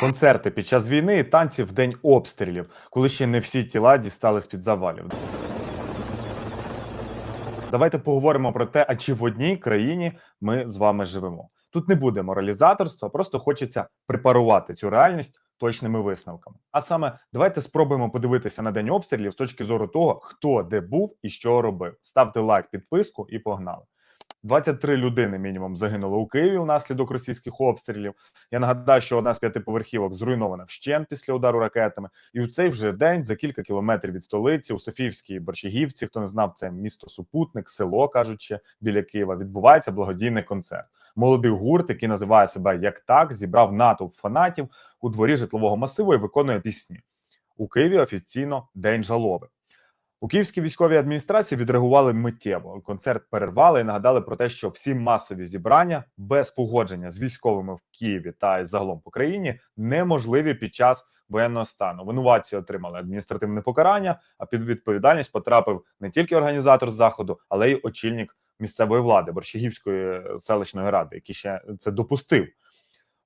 Концерти під час війни і танці в день обстрілів, коли ще не всі тіла дістали з-під завалів. Давайте поговоримо про те, а чи в одній країні ми з вами живемо. Тут не буде моралізаторства, просто хочеться препарувати цю реальність точними висновками. А саме, давайте спробуємо подивитися на день обстрілів з точки зору того, хто де був і що робив. Ставте лайк, підписку і погнали. 23 людини мінімум загинуло у Києві унаслідок російських обстрілів. Я нагадаю, що одна з п'ятиповерхівок зруйнована вщент після удару ракетами. І у цей вже день за кілька кілометрів від столиці у Софіївській Борщагівці, хто не знав, це місто Супутник, село кажуть ще біля Києва. Відбувається благодійний концерт. Молодий гурт, який називає себе як так, зібрав натовп фанатів у дворі житлового масиву і виконує пісні. У Києві офіційно день жалоби. У київській військовій адміністрації відреагували миттєво. Концерт перервали і нагадали про те, що всі масові зібрання без погодження з військовими в Києві та загалом по країні неможливі під час воєнного стану. Винуватці отримали адміністративне покарання. А під відповідальність потрапив не тільки організатор заходу, але й очільник місцевої влади Борщагівської селищної ради, який ще це допустив.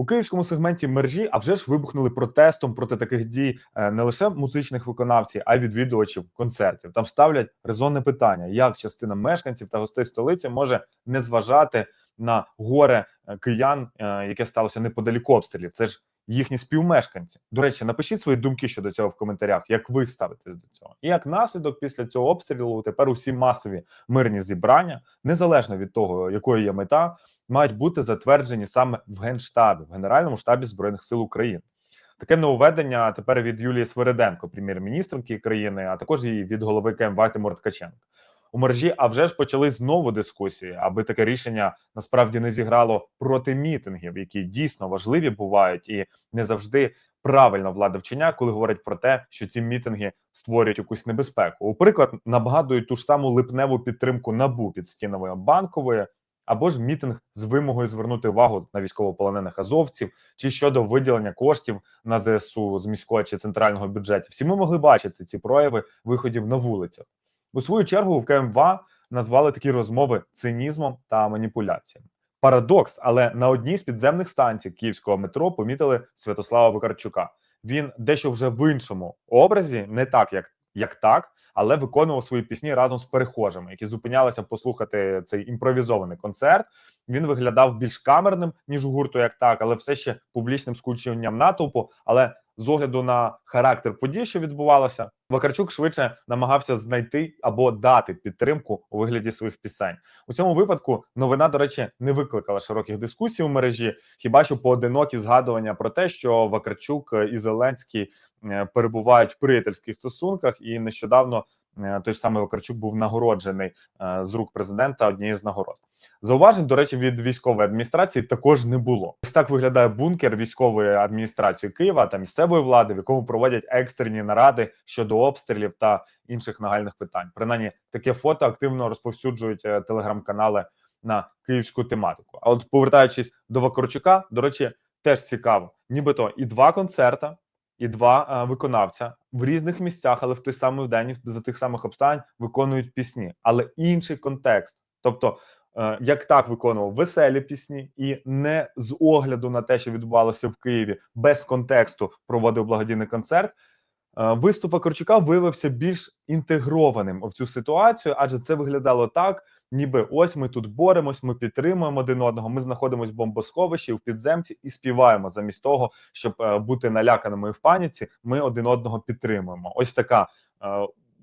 У київському сегменті мережі, а вже ж вибухнули протестом проти таких дій е, не лише музичних виконавців, а й відвідувачів концертів. Там ставлять резонне питання, як частина мешканців та гостей столиці може не зважати на горе е, киян, е, яке сталося неподалік обстрілів. Це ж їхні співмешканці. До речі, напишіть свої думки щодо цього в коментарях, як ви ставитесь до цього. І як наслідок після цього обстрілу тепер усі масові мирні зібрання, незалежно від того, якою є мета, мають бути затверджені саме в Генштабі, в Генеральному штабі Збройних сил України. Таке нововведення тепер від Юлії Свириденко, прем'єр-міністрки країни, а також і від голови КМВ Тимур Ткаченко. У мережі а вже ж почали знову дискусії, аби таке рішення насправді не зіграло проти мітингів, які дійсно важливі бувають, і не завжди правильно влада вчиня, коли говорять про те, що ці мітинги створюють якусь небезпеку. У приклад нагадують ту ж саму липневу підтримку набу під стінами банкової або ж мітинг з вимогою звернути увагу на військовополонених азовців чи щодо виділення коштів на ЗСУ з міського чи центрального бюджетів. Всі ми могли бачити ці прояви виходів на вулицях. У свою чергу в КМВА назвали такі розмови цинізмом та маніпуляціями. Парадокс, але на одній з підземних станцій київського метро помітили Святослава Вакарчука. Він дещо вже в іншому образі, не так як, як так, але виконував свої пісні разом з перехожими, які зупинялися послухати цей імпровізований концерт. Він виглядав більш камерним ніж у гурту, як так, але все ще публічним скученням натовпу. Але з огляду на характер подій, що відбувалося, Вакарчук швидше намагався знайти або дати підтримку у вигляді своїх пісень. У цьому випадку новина, до речі, не викликала широких дискусій у мережі. Хіба що поодинокі згадування про те, що Вакарчук і Зеленський перебувають в приятельських стосунках, і нещодавно е, той ж самий Вакарчук був нагороджений е, з рук президента однією з нагород. Зауважень, до речі, від військової адміністрації також не було. Ось так виглядає бункер військової адміністрації Києва та місцевої влади, в якому проводять екстрені наради щодо обстрілів та інших нагальних питань. Принаймні, таке фото активно розповсюджують е, телеграм-канали на київську тематику. А от повертаючись до Вакарчука, до речі, теж цікаво, нібито і два концерта. І два виконавця в різних місцях, але в той самий день за тих самих обставин виконують пісні, але інший контекст. Тобто Е, як так виконував веселі пісні, і не з огляду на те, що відбувалося в Києві, без контексту проводив благодійний концерт. Е, виступ Акорчука виявився більш інтегрованим в цю ситуацію, адже це виглядало так, ніби ось ми тут боремось, ми підтримуємо один одного. Ми знаходимося в бомбосховищі в підземці і співаємо замість того, щоб е, бути наляканими в паніці. Ми один одного підтримуємо. Ось така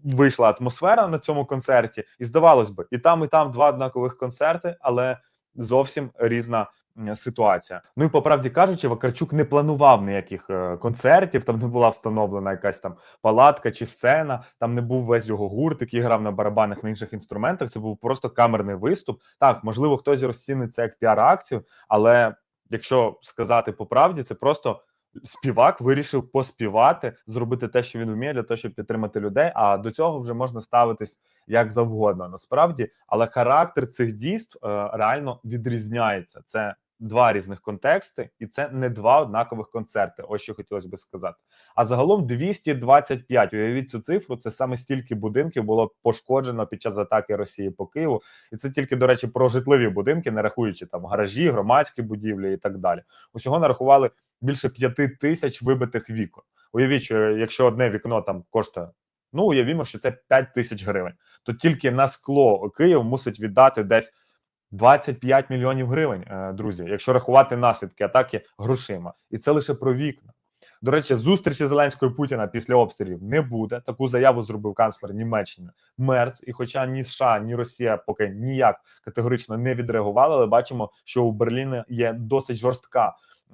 вийшла атмосфера на цьому концерті, і здавалось би, і там, і там два однакових концерти, але зовсім різна. Ситуація, ну і по правді кажучи, Вакарчук не планував ніяких е, концертів. Там не була встановлена якась там палатка чи сцена. Там не був весь його гурт, який грав на барабанах на інших інструментах. Це був просто камерний виступ. Так, можливо, хтось розцінить це як піар-акцію, але якщо сказати по правді, це просто співак вирішив поспівати, зробити те, що він вміє, для того, щоб підтримати людей. А до цього вже можна ставитись як завгодно, насправді. Але характер цих дійств е, реально відрізняється. Це два різних контексти, і це не два однакових концерти. Ось що хотілося би сказати. А загалом 225, Уявіть цю цифру. Це саме стільки будинків було пошкоджено під час атаки Росії по Києву, і це тільки до речі про житлові будинки, не рахуючи там гаражі, громадські будівлі і так далі. Усього нарахували більше п'яти тисяч вибитих вікон. Уявіть, що якщо одне вікно там коштує. Ну, уявімо, що це 5 тисяч гривень. То тільки на скло Київ мусить віддати десь 25 мільйонів гривень, е, друзі, якщо рахувати наслідки атаки грошима, і це лише про вікна. До речі, зустрічі Зеленського і Путіна після обстрілів не буде. Таку заяву зробив канцлер Німеччини Мерц. І, хоча ні США, ні Росія поки ніяк категорично не відреагували, але бачимо, що у Берліні є досить жорстка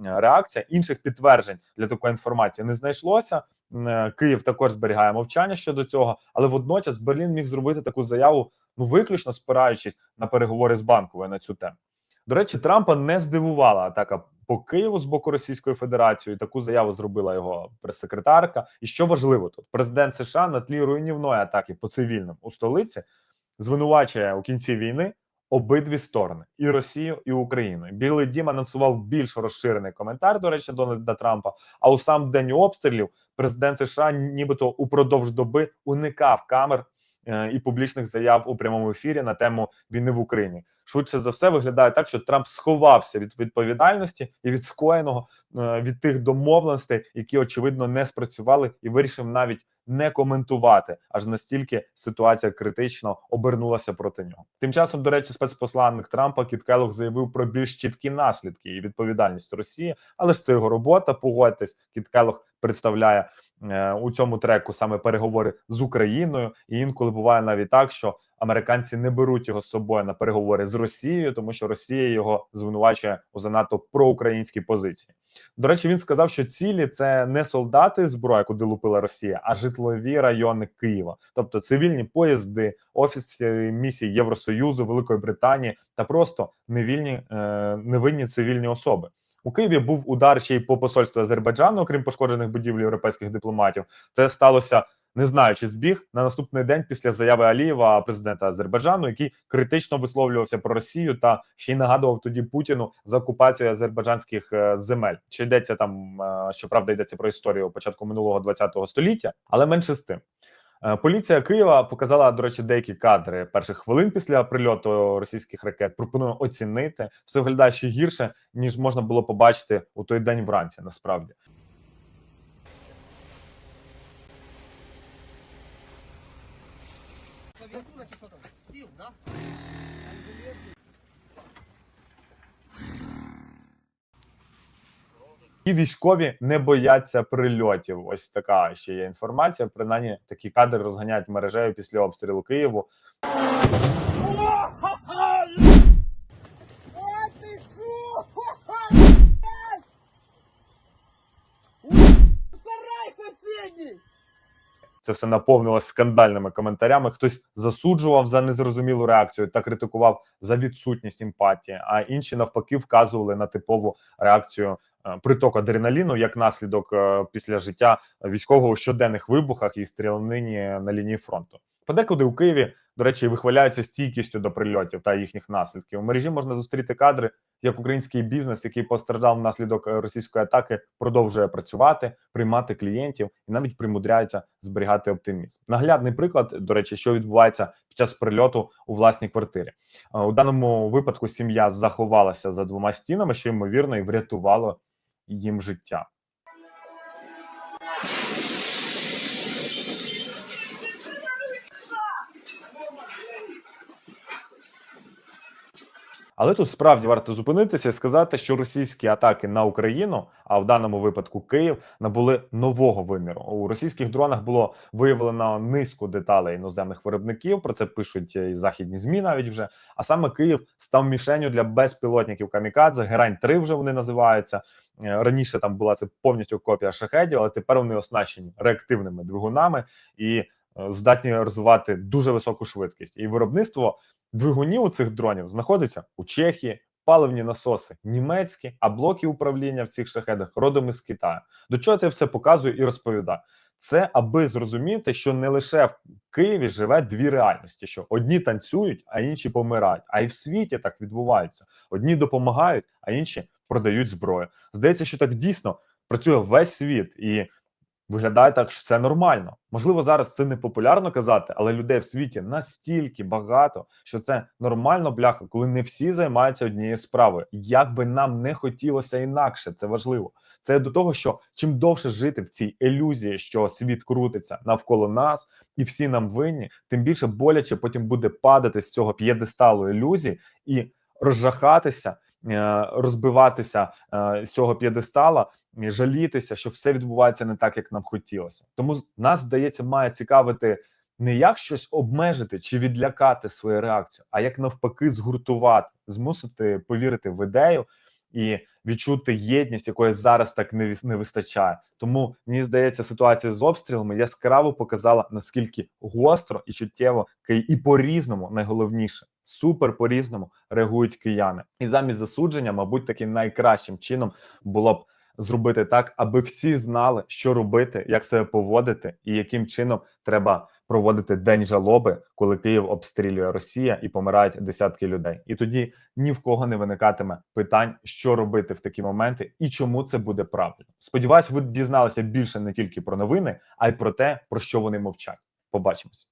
е, реакція. Інших підтверджень для такої інформації не знайшлося. Е, Київ також зберігає мовчання щодо цього, але водночас Берлін міг зробити таку заяву, ну виключно спираючись на переговори з банковою на цю тему. До речі, Трампа не здивувала атака по Києву з боку Російської Федерації. Таку заяву зробила його прес-секретарка. І що важливо тут, президент США на тлі руйнівної атаки по цивільним у столиці звинувачує у кінці війни обидві сторони і Росію, і Україну. Білий Дім анонсував більш розширений коментар. До речі, Дональда Трампа. А у сам день обстрілів президент США, нібито упродовж доби уникав камер і публічних заяв у прямому ефірі на тему війни в Україні. Швидше за все виглядає так, що Трамп сховався від відповідальності і від скоєного е, від тих домовленостей, які очевидно не спрацювали, і вирішив навіть не коментувати, аж настільки ситуація критично обернулася проти нього. Тим часом, до речі, спецпосланник Трампа Кіт Келлог заявив про більш чіткі наслідки і відповідальність Росії, але ж це його робота. Погодьтесь, Кіт Келлог представляє е, у цьому треку саме переговори з Україною, і інколи буває навіть так, що американці не беруть його з собою на переговори з Росією, тому що Росія його звинувачує у занадто проукраїнській позиції. До речі, він сказав, що цілі це не солдати зброя, куди лупила Росія, а житлові райони Києва, тобто цивільні поїзди, офіси місії Євросоюзу, Великої Британії та просто невільні е, невинні цивільні особи. У Києві був удар ще й по посольству Азербайджану, окрім пошкоджених будівель європейських дипломатів. Це сталося не знаю, чи збіг на наступний день після заяви Алієва, президента Азербайджану, який критично висловлювався про Росію та ще й нагадував тоді Путіну за окупацію азербайджанських е, земель. Що йдеться там, е, щоправда, йдеться про історію початку минулого ХХ століття, але менше з тим. Е, Поліція Києва показала, до речі, деякі кадри перших хвилин після прильоту російських ракет. Пропоную оцінити все виглядає ще гірше, ніж можна було побачити у той день вранці. Насправді Клавіатура чи що там? Стіл, да? І військові не бояться прильотів. Ось така ще є інформація. Принаймні такі кадри розганяють мережею після обстрілу Києву. Це все наповнилось скандальними коментарями. Хтось засуджував за незрозумілу реакцію та критикував за відсутність емпатії. А інші навпаки вказували на типову реакцію приток адреналіну як наслідок е, після життя військового у щоденних вибухах і стрілнині на лінії фронту. Подекуди у Києві, до речі, вихваляються стійкістю до прильотів та їхніх наслідків. У мережі можна зустріти кадри, як український бізнес, який постраждав внаслідок е, російської атаки, продовжує працювати, приймати клієнтів і навіть примудряється зберігати оптимізм. Наглядний приклад, до речі, що відбувається під час прильоту у власній квартирі. Е, У даному випадку сім'я заховалася за двома стінами, що ймовірно і врятувало їм життя. Але тут справді варто зупинитися і сказати, що російські атаки на Україну, а в даному випадку Київ, набули нового виміру. У російських дронах було виявлено низку деталей іноземних виробників. Про це пишуть і західні змі навіть вже. А саме Київ став мішенню для безпілотників камікадзе. Герань 3 вже вони називаються. Е, Раніше там була це повністю копія шахедів, але тепер вони оснащені реактивними двигунами і е, здатні розвивати дуже високу швидкість. І виробництво двигунів у цих дронів знаходиться у Чехії. Паливні насоси німецькі, а блоки управління в цих шахедах родом із Китаю. До чого це все показує і розповідає? Це аби зрозуміти, що не лише в Києві живе дві реальності: що одні танцюють, а інші помирають. А й в світі так відбувається. Одні допомагають, а інші продають зброю. Здається, що так дійсно працює весь світ і. Виглядає так, що це нормально. Можливо, зараз це не популярно казати, але людей в світі настільки багато, що це нормально, бляха, коли не всі займаються однією справою. Як би нам не хотілося інакше, це важливо. Це до того, що чим довше жити в цій ілюзії, що світ крутиться навколо нас, і всі нам винні, тим більше боляче потім буде падати з цього п'єдесталу ілюзій і розжахатися, розбиватися е, з цього п'єдестала і жалітися, що все відбувається не так, як нам хотілося. Тому нас здається, має цікавити не як щось обмежити чи відлякати свою реакцію, а як навпаки згуртувати, змусити повірити в ідею і відчути єдність, якої зараз так не, не вистачає. Тому мені здається, ситуація з обстрілами яскраво показала наскільки гостро і чуттєво і по-різному, найголовніше, супер по-різному реагують кияни. І замість засудження, мабуть, таким найкращим чином було б зробити так, аби всі знали, що робити, як себе поводити, і яким чином треба проводити день жалоби, коли Київ обстрілює Росія і помирають десятки людей. І тоді ні в кого не виникатиме питань, що робити в такі моменти і чому це буде правильно. Сподіваюсь, ви дізналися більше не тільки про новини, а й про те, про що вони мовчать. Побачимось.